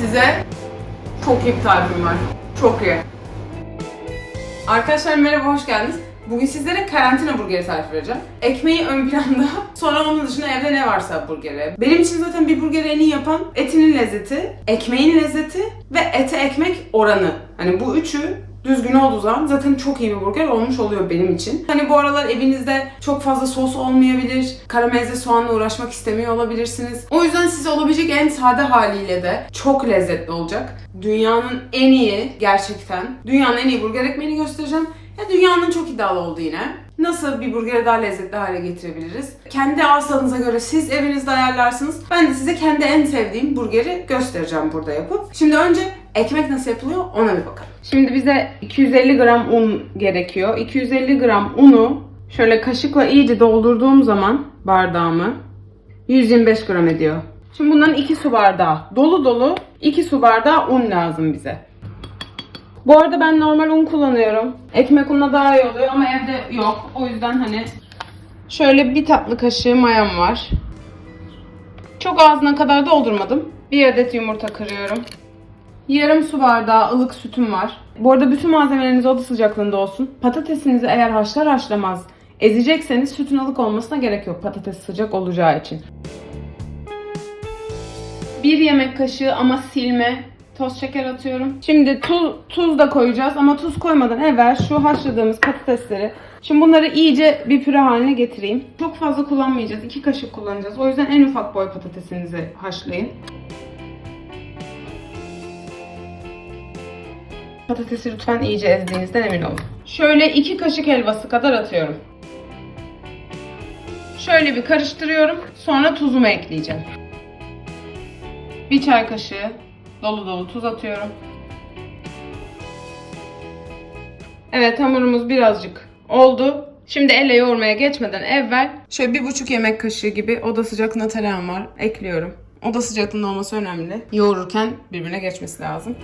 Size çok iyi bir tarifim var. Çok iyi. Arkadaşlar merhaba, hoş geldiniz. Bugün sizlere karantina burgeri tarifi vereceğim. Ekmeği ön planda, sonra onun dışında evde ne varsa burgeri. Benim için zaten bir burgeri en iyi yapan etinin lezzeti, ekmeğin lezzeti ve ete ekmek oranı. Hani bu üçü düzgün olduğu zaman zaten çok iyi bir burger olmuş oluyor benim için. Hani bu aralar evinizde çok fazla sos olmayabilir, karamelize soğanla uğraşmak istemiyor olabilirsiniz. O yüzden size olabilecek en sade haliyle de çok lezzetli olacak. Dünyanın en iyi gerçekten, dünyanın en iyi burger ekmeğini göstereceğim. Ya dünyanın çok iddialı oldu yine. Nasıl bir burgeri daha lezzetli hale getirebiliriz? Kendi arsanıza göre siz evinizde ayarlarsınız. Ben de size kendi en sevdiğim burgeri göstereceğim burada yapıp. Şimdi önce ekmek nasıl yapılıyor ona bir bakalım. Şimdi bize 250 gram un gerekiyor. 250 gram unu şöyle kaşıkla iyice doldurduğum zaman bardağımı 125 gram ediyor. Şimdi bunların 2 su bardağı dolu dolu 2 su bardağı un lazım bize. Bu arada ben normal un kullanıyorum. Ekmek unla daha iyi oluyor ama evde yok. O yüzden hani şöyle bir tatlı kaşığı mayam var. Çok ağzına kadar doldurmadım. Bir adet yumurta kırıyorum. Yarım su bardağı ılık sütüm var. Bu arada bütün malzemeleriniz oda sıcaklığında olsun. Patatesinizi eğer haşlar haşlamaz ezecekseniz sütün ılık olmasına gerek yok. Patates sıcak olacağı için. Bir yemek kaşığı ama silme toz şeker atıyorum. Şimdi tuz, tuz da koyacağız ama tuz koymadan evvel şu haşladığımız patatesleri Şimdi bunları iyice bir püre haline getireyim. Çok fazla kullanmayacağız. 2 kaşık kullanacağız. O yüzden en ufak boy patatesinizi haşlayın. Patatesi lütfen iyice ezdiğinizden emin olun. Şöyle 2 kaşık helvası kadar atıyorum. Şöyle bir karıştırıyorum. Sonra tuzumu ekleyeceğim. Bir çay kaşığı dolu dolu tuz atıyorum. Evet hamurumuz birazcık oldu. Şimdi elle yoğurmaya geçmeden evvel şöyle bir buçuk yemek kaşığı gibi oda sıcaklığında tereyağım var. Ekliyorum. Oda sıcaklığında olması önemli. Yoğururken birbirine geçmesi lazım.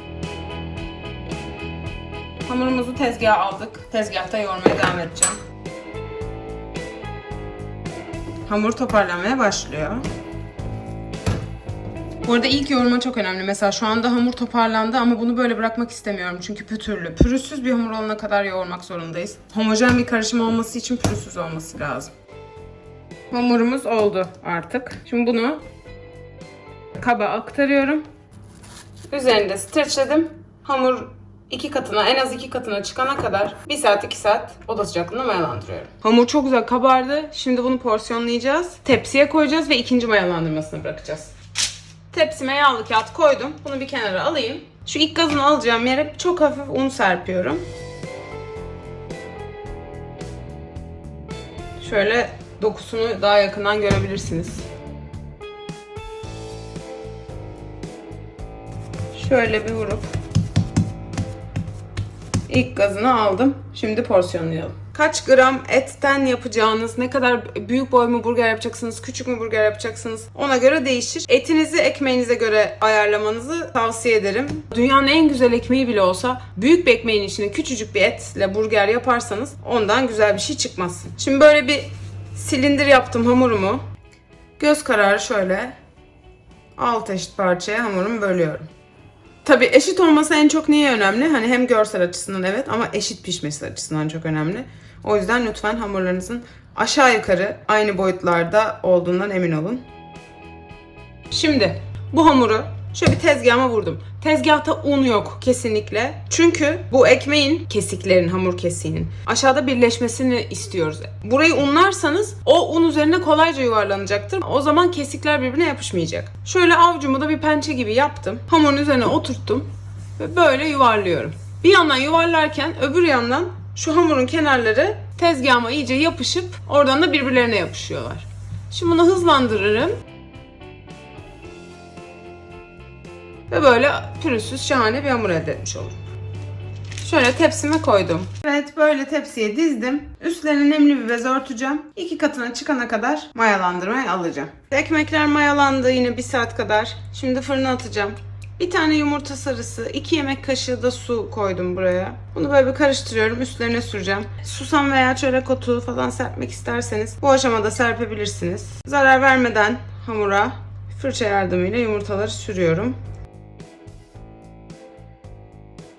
Hamurumuzu tezgaha aldık. Tezgahta yoğurmaya devam edeceğim. Hamur toparlanmaya başlıyor. Bu arada ilk yoğurma çok önemli. Mesela şu anda hamur toparlandı ama bunu böyle bırakmak istemiyorum. Çünkü pütürlü. Pürüzsüz bir hamur olana kadar yoğurmak zorundayız. Homojen bir karışım olması için pürüzsüz olması lazım. Hamurumuz oldu artık. Şimdi bunu kaba aktarıyorum. Üzerinde streçledim. Hamur iki katına, en az iki katına çıkana kadar 1 saat 2 saat oda sıcaklığında mayalandırıyorum. Hamur çok güzel kabardı. Şimdi bunu porsiyonlayacağız. Tepsiye koyacağız ve ikinci mayalandırmasını bırakacağız. Tepsime yağlı kağıt koydum. Bunu bir kenara alayım. Şu ilk gazını alacağım yere çok hafif un serpiyorum. Şöyle dokusunu daha yakından görebilirsiniz. Şöyle bir vurup ilk gazını aldım. Şimdi porsiyonlayalım. Kaç gram etten yapacağınız, ne kadar büyük boy mu burger yapacaksınız, küçük mü burger yapacaksınız ona göre değişir. Etinizi ekmeğinize göre ayarlamanızı tavsiye ederim. Dünyanın en güzel ekmeği bile olsa büyük bir ekmeğin içine küçücük bir etle burger yaparsanız ondan güzel bir şey çıkmaz. Şimdi böyle bir silindir yaptım hamurumu. Göz kararı şöyle 6 eşit parçaya hamurumu bölüyorum. Tabii eşit olması en çok niye önemli? Hani hem görsel açısından evet ama eşit pişmesi açısından çok önemli. O yüzden lütfen hamurlarınızın aşağı yukarı aynı boyutlarda olduğundan emin olun. Şimdi bu hamuru şöyle bir tezgahıma vurdum. Tezgahta un yok kesinlikle. Çünkü bu ekmeğin kesiklerin, hamur kesiğinin aşağıda birleşmesini istiyoruz. Burayı unlarsanız o un üzerine kolayca yuvarlanacaktır. O zaman kesikler birbirine yapışmayacak. Şöyle avcumu da bir pençe gibi yaptım. Hamurun üzerine oturttum ve böyle yuvarlıyorum. Bir yandan yuvarlarken öbür yandan şu hamurun kenarları tezgahıma iyice yapışıp oradan da birbirlerine yapışıyorlar. Şimdi bunu hızlandırırım. Ve böyle pürüzsüz şahane bir hamur elde etmiş olurum. Şöyle tepsime koydum. Evet böyle tepsiye dizdim. Üstlerine nemli bir bez örteceğim. İki katına çıkana kadar mayalandırmaya alacağım. Ekmekler mayalandı yine bir saat kadar. Şimdi fırına atacağım. Bir tane yumurta sarısı, iki yemek kaşığı da su koydum buraya. Bunu böyle bir karıştırıyorum, üstlerine süreceğim. Susam veya çörek otu falan serpmek isterseniz bu aşamada serpebilirsiniz. Zarar vermeden hamura fırça yardımıyla yumurtaları sürüyorum.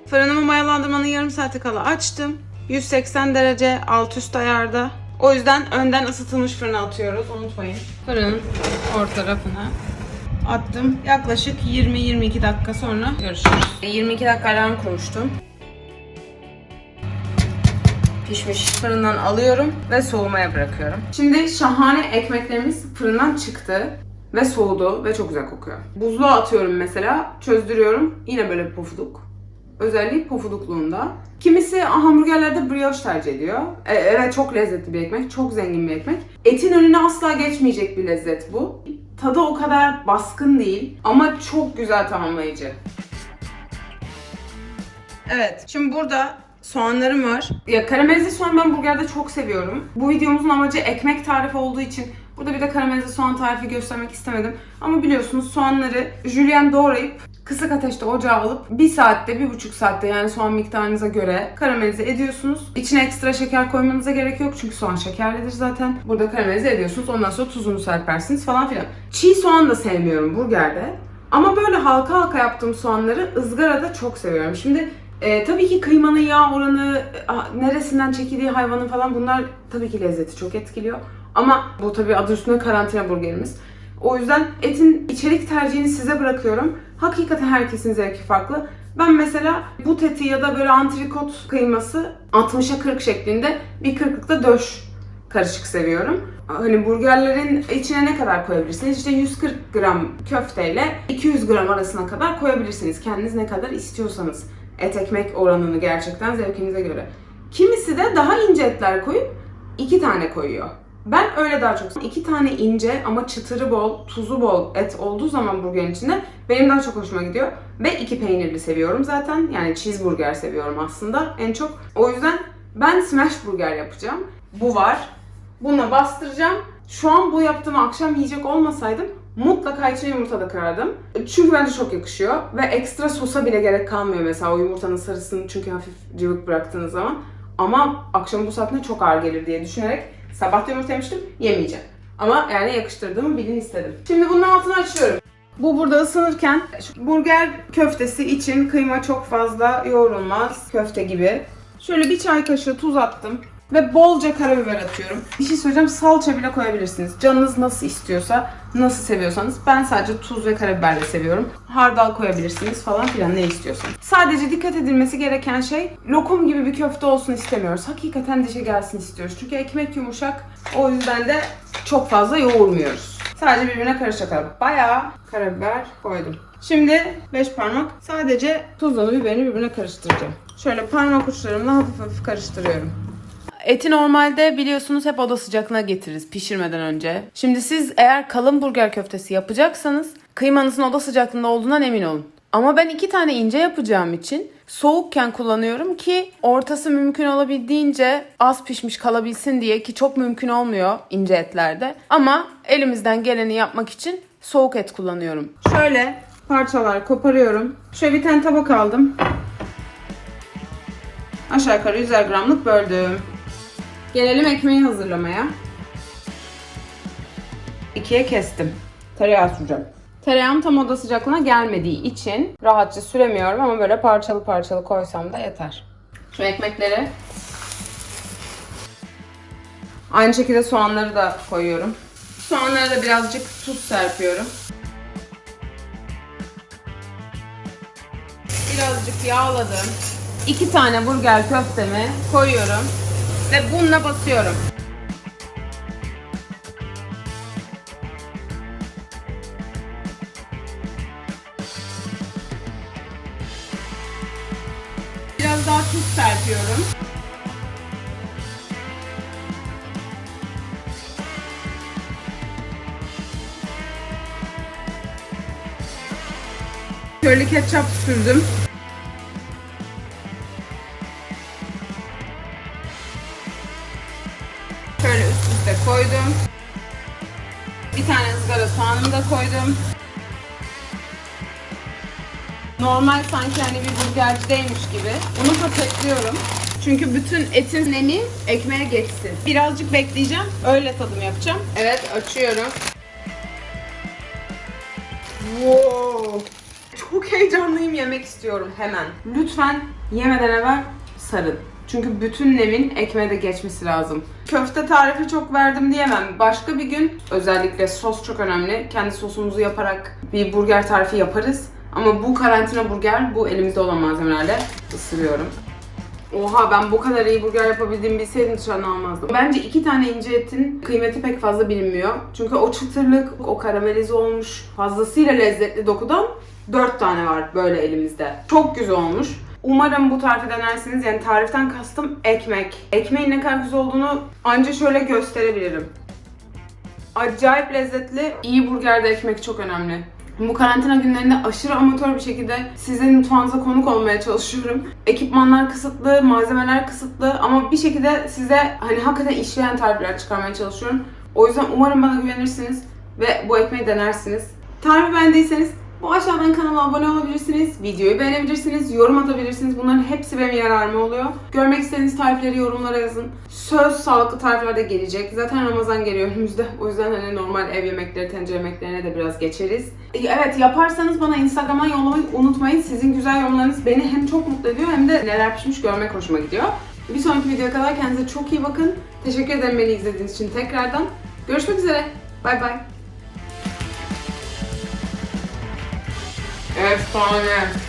Fırınımı mayalandırmanın yarım saati kala açtım. 180 derece alt üst ayarda. O yüzden önden ısıtılmış fırına atıyoruz. Unutmayın. Fırının orta tarafına attım. Yaklaşık 20-22 dakika sonra görüşürüz. 22 dakika alarm kurmuştum. Pişmiş fırından alıyorum ve soğumaya bırakıyorum. Şimdi şahane ekmeklerimiz fırından çıktı ve soğudu ve çok güzel kokuyor. Buzluğa atıyorum mesela, çözdürüyorum. Yine böyle pofuduk. Özelliği pofudukluğunda. Kimisi hamburgerlerde brioche tercih ediyor. E, evet çok lezzetli bir ekmek, çok zengin bir ekmek. Etin önüne asla geçmeyecek bir lezzet bu. Tadı o kadar baskın değil ama çok güzel tamamlayıcı. Evet, şimdi burada soğanlarım var. Ya karamelize soğan ben burgerde çok seviyorum. Bu videomuzun amacı ekmek tarifi olduğu için burada bir de karamelize soğan tarifi göstermek istemedim. Ama biliyorsunuz soğanları jülyen doğrayıp kısık ateşte ocağa alıp bir saatte, bir buçuk saatte yani soğan miktarınıza göre karamelize ediyorsunuz. İçine ekstra şeker koymanıza gerek yok çünkü soğan şekerlidir zaten. Burada karamelize ediyorsunuz. Ondan sonra tuzunu serpersiniz falan filan. Çiğ soğan da sevmiyorum burgerde. Ama böyle halka halka yaptığım soğanları ızgarada çok seviyorum. Şimdi e, tabii ki kıymanın yağ oranı, a, neresinden çekildiği hayvanın falan bunlar tabii ki lezzeti çok etkiliyor. Ama bu tabii adı üstünde karantina burgerimiz. O yüzden etin içerik tercihini size bırakıyorum. Hakikaten herkesin zevki farklı. Ben mesela but eti ya da böyle antrikot kıyması 60'a 40 şeklinde bir 40'lıkta döş karışık seviyorum. Hani burgerlerin içine ne kadar koyabilirsiniz? İşte 140 gram köfteyle 200 gram arasına kadar koyabilirsiniz. Kendiniz ne kadar istiyorsanız. Et ekmek oranını gerçekten zevkinize göre. Kimisi de daha ince etler koyup iki tane koyuyor. Ben öyle daha çok iki tane ince ama çıtırı bol, tuzu bol et olduğu zaman burgerin içinde benim daha çok hoşuma gidiyor. Ve iki peynirli seviyorum zaten. Yani cheeseburger seviyorum aslında en çok. O yüzden ben smash burger yapacağım. Bu var. Bununla bastıracağım. Şu an bu yaptığımı akşam yiyecek olmasaydım mutlaka içine yumurta da kırardım. Çünkü bence çok yakışıyor. Ve ekstra sosa bile gerek kalmıyor mesela o yumurtanın sarısını çünkü hafif cıvık bıraktığınız zaman. Ama akşam bu saatinde çok ağır gelir diye düşünerek sabah da yumurta yemeyeceğim. Ama yani yakıştırdığımı bilin istedim. Şimdi bunun altını açıyorum. Bu burada ısınırken burger köftesi için kıyma çok fazla yoğrulmaz köfte gibi. Şöyle bir çay kaşığı tuz attım ve bolca karabiber atıyorum. Bir şey söyleyeceğim salça bile koyabilirsiniz. Canınız nasıl istiyorsa, nasıl seviyorsanız. Ben sadece tuz ve karabiberle seviyorum. Hardal koyabilirsiniz falan filan ne istiyorsanız. Sadece dikkat edilmesi gereken şey lokum gibi bir köfte olsun istemiyoruz. Hakikaten dişe gelsin istiyoruz. Çünkü ekmek yumuşak. O yüzden de çok fazla yoğurmuyoruz. Sadece birbirine karışacak. Bayağı karabiber koydum. Şimdi 5 parmak sadece tuzla biberini birbirine karıştıracağım. Şöyle parmak uçlarımla hafif hafif karıştırıyorum. Eti normalde biliyorsunuz hep oda sıcaklığına getiririz pişirmeden önce. Şimdi siz eğer kalın burger köftesi yapacaksanız kıymanızın oda sıcaklığında olduğundan emin olun. Ama ben iki tane ince yapacağım için soğukken kullanıyorum ki ortası mümkün olabildiğince az pişmiş kalabilsin diye ki çok mümkün olmuyor ince etlerde. Ama elimizden geleni yapmak için soğuk et kullanıyorum. Şöyle parçalar koparıyorum. Şöyle bir tane tabak aldım. Aşağı yukarı 100 gramlık böldüm. Gelelim ekmeği hazırlamaya. İkiye kestim. Tereyağı süreceğim. Tereyağım tam oda sıcaklığına gelmediği için rahatça süremiyorum ama böyle parçalı parçalı koysam da yeter. Şu ekmekleri aynı şekilde soğanları da koyuyorum. Soğanlara da birazcık tuz serpiyorum. Birazcık yağladım. İki tane burger köftemi koyuyorum ve bununla basıyorum. Biraz daha tuz serpiyorum. Şöyle ketçap sürdüm. Koydum. Normal sanki hani bir burgercideymiş gibi. Bunu paketliyorum. Çünkü bütün etin nemi ekmeğe geçsin. Birazcık bekleyeceğim. Öyle tadım yapacağım. Evet açıyorum. Wow. Çok heyecanlıyım yemek istiyorum hemen. Lütfen Yemeden evvel sarın. Çünkü bütün nemin ekmeğe de geçmesi lazım. Köfte tarifi çok verdim diyemem. Başka bir gün özellikle sos çok önemli. Kendi sosumuzu yaparak bir burger tarifi yaparız. Ama bu karantina burger, bu elimizde olan malzemelerle ısırıyorum. Oha ben bu kadar iyi burger yapabildiğimi bilseydim dışarıdan almazdım. Bence iki tane ince etin kıymeti pek fazla bilinmiyor. Çünkü o çıtırlık, o karamelize olmuş, fazlasıyla lezzetli dokudan dört tane var böyle elimizde. Çok güzel olmuş. Umarım bu tarifi denersiniz. Yani tariften kastım ekmek. Ekmeğin ne kadar güzel olduğunu anca şöyle gösterebilirim. Acayip lezzetli, iyi burgerde ekmek çok önemli. Bu karantina günlerinde aşırı amatör bir şekilde sizin mutfağınıza konuk olmaya çalışıyorum. Ekipmanlar kısıtlı, malzemeler kısıtlı ama bir şekilde size hani hakikaten işleyen tarifler çıkarmaya çalışıyorum. O yüzden umarım bana güvenirsiniz ve bu ekmeği denersiniz. Tarifi beğendiyseniz bu aşağıdan kanala abone olabilirsiniz, videoyu beğenebilirsiniz, yorum atabilirsiniz. Bunların hepsi benim yararıma oluyor. Görmek istediğiniz tarifleri yorumlara yazın. Söz sağlıklı tarifler de gelecek. Zaten Ramazan geliyor önümüzde. O yüzden hani normal ev yemekleri, tencere yemeklerine de biraz geçeriz. E, Evet yaparsanız bana Instagram'dan yollamayı unutmayın. Sizin güzel yorumlarınız beni hem çok mutlu ediyor hem de neler pişmiş görmek hoşuma gidiyor. Bir sonraki videoya kadar kendinize çok iyi bakın. Teşekkür ederim beni izlediğiniz için tekrardan. Görüşmek üzere. Bay bay. that's falling in.